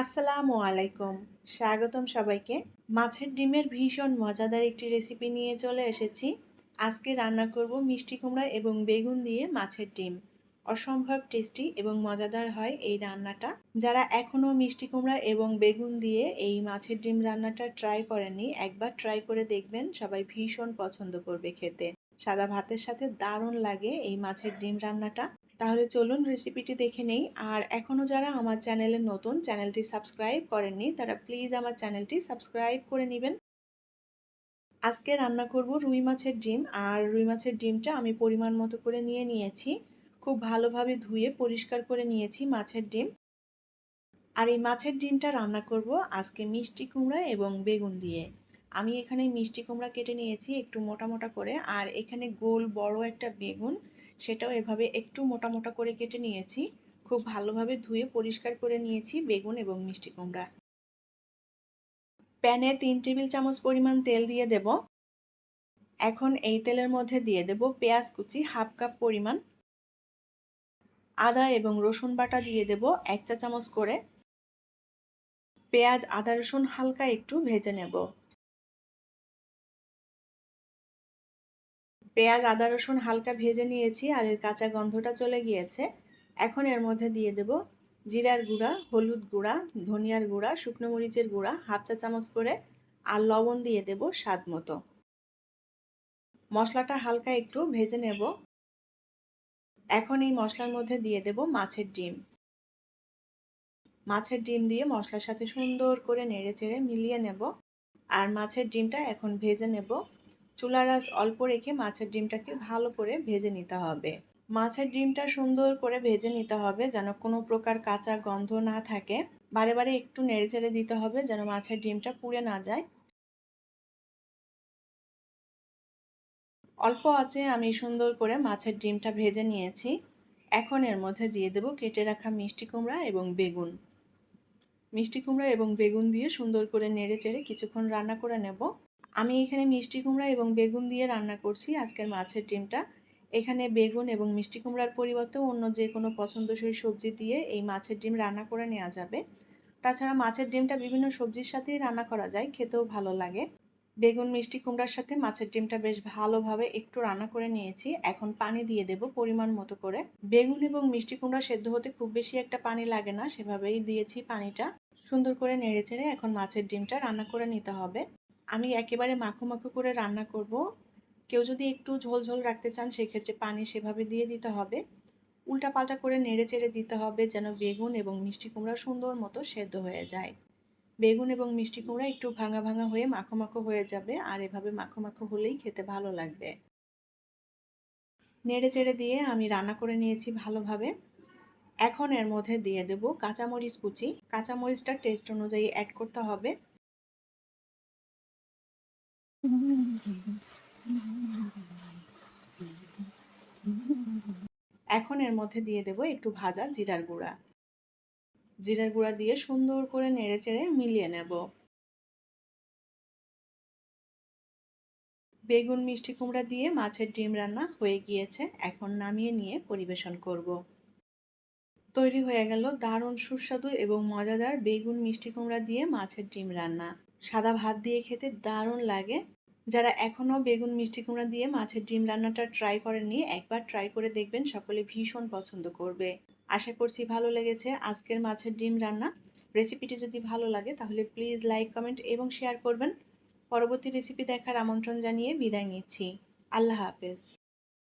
আসসালামু আলাইকুম। স্বাগতম সবাইকে। মাছের ডিমের ভীষণ মজাদার একটি রেসিপি নিয়ে চলে এসেছি। আজকে রান্না করব মিষ্টি কুমড়া এবং বেগুন দিয়ে মাছের ডিম। অসম্ভব টেস্টি এবং মজাদার হয় এই রান্নাটা। যারা এখনও মিষ্টি কুমড়া এবং বেগুন দিয়ে এই মাছের ডিম রান্নাটা ট্রাই করেনি একবার ট্রাই করে দেখবেন, সবাই ভীষণ পছন্দ করবে খেতে। সাদা ভাতের সাথে দারুণ লাগে এই মাছের ডিম রান্নাটা। তাহলে চলুন রেসিপিটি দেখে নেই। আর এখনও যারা আমার চ্যানেলে নতুন, চ্যানেলটি সাবস্ক্রাইব করেননি, তারা প্লিজ আমার চ্যানেলটি সাবস্ক্রাইব করে নেবেন। আজকে রান্না করব রুই মাছের ডিম, আর রুই মাছের ডিমটা আমি পরিমাণ মতো করে নিয়ে নিয়েছি। খুব ভালোভাবে ধুয়ে পরিষ্কার করে নিয়েছি মাছের ডিম। আর এই মাছের ডিমটা রান্না করব আজকে মিষ্টি কুমড়া এবং বেগুন দিয়ে। আমি এখানে মিষ্টি কুমড়া কেটে নিয়েছি একটু মোটা মোটা করে, আর এখানে গোল বড় একটা বেগুন সেটাও এভাবে একটু মোটা মোটা করে কেটে নিয়েছি। খুব ভালোভাবে ধুয়ে পরিষ্কার করে নিয়েছি বেগুন এবং মিষ্টি কুমড়া। প্যানে তিন টেবিল চামচ পরিমাণ তেল দিয়ে দেব। এখন এই তেলের মধ্যে দিয়ে দেব পেঁয়াজ কুচি হাফ কাপ পরিমাণ। আদা এবং রসুন বাটা দিয়ে দেব এক চা চামচ করে। পেঁয়াজ, আদা, রসুন হালকা একটু ভেজে নেব। পেঁয়াজ, আদা, রসুন হালকা ভেজে নিয়েছি আর এর কাঁচা গন্ধটা চলে গিয়েছে। এখন এর মধ্যে দিয়ে দেব জিরার গুঁড়া, হলুদ গুঁড়া, ধনিয়ার গুঁড়া, শুকনো মরিচের গুঁড়া, হাফ চা চামচ করে আর লবণ দিয়ে দেব স্বাদ মতো। মশলাটা হালকা একটু ভেজে নেব। এখন এই মশলার মধ্যে দিয়ে দেব মাছের ডিম। মাছের ডিম দিয়ে মশলার সাথে সুন্দর করে নেড়ে চেড়ে মিলিয়ে নেব। আর মাছের ডিমটা এখন ভেজে নেব। চুলার আঁচ অল্প রেখে মাছের ডিমটাকে ভালো করে ভেজে নিতে হবে। মাছের ডিমটা সুন্দর করে ভেজে নিতে হবে যেন কোনো প্রকার কাঁচা গন্ধ না থাকে। বারে বারে একটু নেড়ে চেড়ে দিতে হবে যেন মাছের ডিমটা পুড়ে না যায়। অল্প আছে আমি সুন্দর করে মাছের ডিমটা ভেজে নিয়েছি। এখন এর মধ্যে দিয়ে দেব কেটে রাখা মিষ্টি কুমড়া এবং বেগুন। মিষ্টি কুমড়া এবং বেগুন দিয়ে সুন্দর করে নেড়ে চেড়ে কিছুক্ষণ রান্না করে নেব। আমি এখানে মিষ্টি কুমড়া এবং বেগুন দিয়ে রান্না করছি আজকের মাছের ডিমটা। এখানে বেগুন এবং মিষ্টি কুমড়ার পরিবর্তে অন্য যে কোনো পছন্দসই সবজি দিয়ে এই মাছের ডিম রান্না করে নেওয়া যাবে। তাছাড়া মাছের ডিমটা বিভিন্ন সবজির সাথেই রান্না করা যায়, খেতেও ভালো লাগে। বেগুন, মিষ্টি কুমড়ার সাথে মাছের ডিমটা বেশ ভালোভাবে একটু রান্না করে নিয়েছি। এখন পানি দিয়ে দেব পরিমাণ মতো করে। বেগুন এবং মিষ্টি কুমড়া সেদ্ধ হতে খুব বেশি একটা পানি লাগে না, সেভাবেই দিয়েছি পানিটা। সুন্দর করে নেড়ে চেড়ে এখন মাছের ডিমটা রান্না করে নিতে হবে। আমি একেবারে মাখো মাখো করে রান্না করব। কেউ যদি একটু ঝোল ঝোল রাখতে চান, সেক্ষেত্রে পানি সেভাবে দিয়ে দিতে হবে। উল্টা পাল্টা করে নেড়ে চেড়ে দিতে হবে যেন বেগুন এবং মিষ্টি কুমড়া সুন্দর মতো সেদ্ধ হয়ে যায়। বেগুন এবং মিষ্টি কুমড়া একটু ভাঙা ভাঙা হয়ে মাখো মাখো হয়ে যাবে, আর এভাবে মাখো মাখো হলেই খেতে ভালো লাগবে। নেড়ে চেড়ে দিয়ে আমি রান্না করে নিয়েছি ভালোভাবে। এখন এর মধ্যে দিয়ে দেব কাঁচামরিচ কুচি। কাঁচামরিচটা টেস্ট অনুযায়ী অ্যাড করতে হবে। এখন এর মধ্যে দিয়ে দেব একটু ভাজা জিরার গুঁড়া। জিরার গুঁড়া দিয়ে সুন্দর করে নেড়ে চেড়ে মিলিয়ে নেব। বেগুন মিষ্টি কুমড়া দিয়ে মাছের ডিম রান্না হয়ে গিয়েছে। এখন নামিয়ে নিয়ে পরিবেশন করব। তৈরি হয়ে গেল দারুণ সুস্বাদু এবং মজাদার বেগুন মিষ্টি কুমড়া দিয়ে মাছের ডিম রান্না। সাদা ভাত দিয়ে খেতে দারুণ লাগে। যারা এখনও বেগুন, মিষ্টি কুমড়া দিয়ে মাছের ডিম রান্নাটা ট্রাই করেননি, একবার ট্রাই করে দেখবেন সকলে ভীষণ পছন্দ করবে। আশা করছি ভালো লেগেছে আজকের মাছের ডিম রান্না। রেসিপিটি যদি ভালো লাগে তাহলে প্লিজ লাইক কমেন্ট এবং শেয়ার করবেন। পরবর্তী রেসিপি দেখার আমন্ত্রণ জানিয়ে বিদায় নিচ্ছি। আল্লাহ হাফেজ।